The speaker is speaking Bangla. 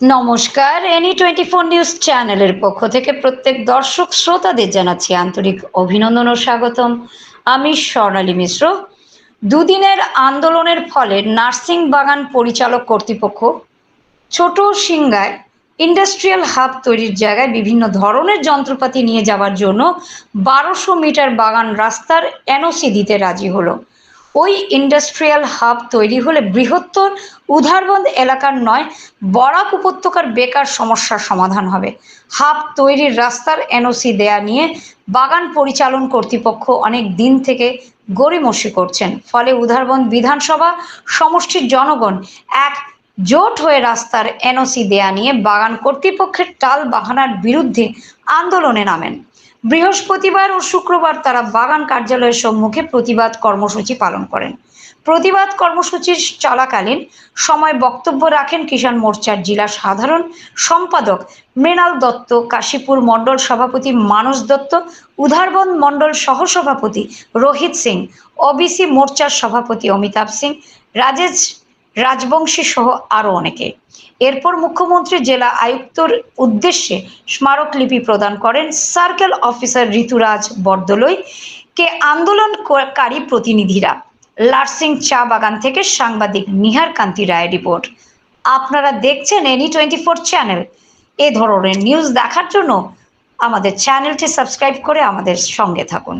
নমস্কার এনি টোয়েন্টি ফোর নিউজ চ্যানেলের পক্ষ থেকে প্রত্যেক দর্শক শ্রোতাদের জানাচ্ছি আন্তরিক অভিনন্দন ও স্বাগতম। আমি স্বর্ণালী মিশ্র। দুদিনের আন্দোলনের ফলে নার্সিং বাগান পরিচালক কর্তৃপক্ষ ছোট সিংগায় ইন্ডাস্ট্রিয়াল হাব তৈরির জায়গায় বিভিন্ন ধরনের যন্ত্রপাতি নিয়ে যাওয়ার জন্য বারোশো মিটার বাগান রাস্তার এনওসি দিতে রাজি হলো। ওই ইন্ডাস্ট্রিয়াল হাব তৈরি হলে বৃহত্তর উধারবন্দ এলাকার নয়, বরাক উপত্যকার বেকার সমস্যার সমাধান হবে। হাব তৈরির রাস্তার এনওসি দেয়া নিয়ে বাগান পরিচালন কর্তৃপক্ষ অনেক দিন থেকে গড়িমসি করছেন। ফলে উধারবন্দ বিধানসভা সমষ্টির জনগণ এক জোট হয়ে রাস্তার এনওসি দেয়া নিয়ে বাগান কর্তৃপক্ষের টাল বাহানার বিরুদ্ধে আন্দোলনে নামেন। বৃহস্পতিবার ও শুক্রবার তারা বাগান কার্যালয়ের সম্মুখে প্রতিবাদ কর্মসূচি পালন করেন। প্রতিবাদ কর্মসূচির চলাকালীন সময় বক্তব্য রাখেন কিষাণ মোর্চার জেলা সাধারণ সম্পাদক মৃণাল দত্ত, কাশীপুর মণ্ডল সভাপতি মানস দত্ত উধারবন্দ মণ্ডল সহসভাপতি রোহিত সিং, ওবিসি মোর্চার সভাপতি অমিতাভ সিং, রাজেশ রাজবংশী সহ আরও অনেকে। এরপর মুখ্যমন্ত্রী জেলা আয়ুক্তর উদ্দেশ্যে স্মারকলিপি প্রদান করেন সার্কেল অফিসার ঋতুরাজ বরদলৈ, কে আন্দোলনকারী প্রতিনিধিরা। লার্সিং চা বাগান থেকে সাংবাদিক নিহার কান্তি রায় রিপোর্ট। আপনারা দেখছেন এনি টোয়েন্টি ফোর চ্যানেল। এ ধরনের নিউজ দেখার জন্য আমাদের চ্যানেলটি সাবস্ক্রাইব করে আমাদের সঙ্গে থাকুন।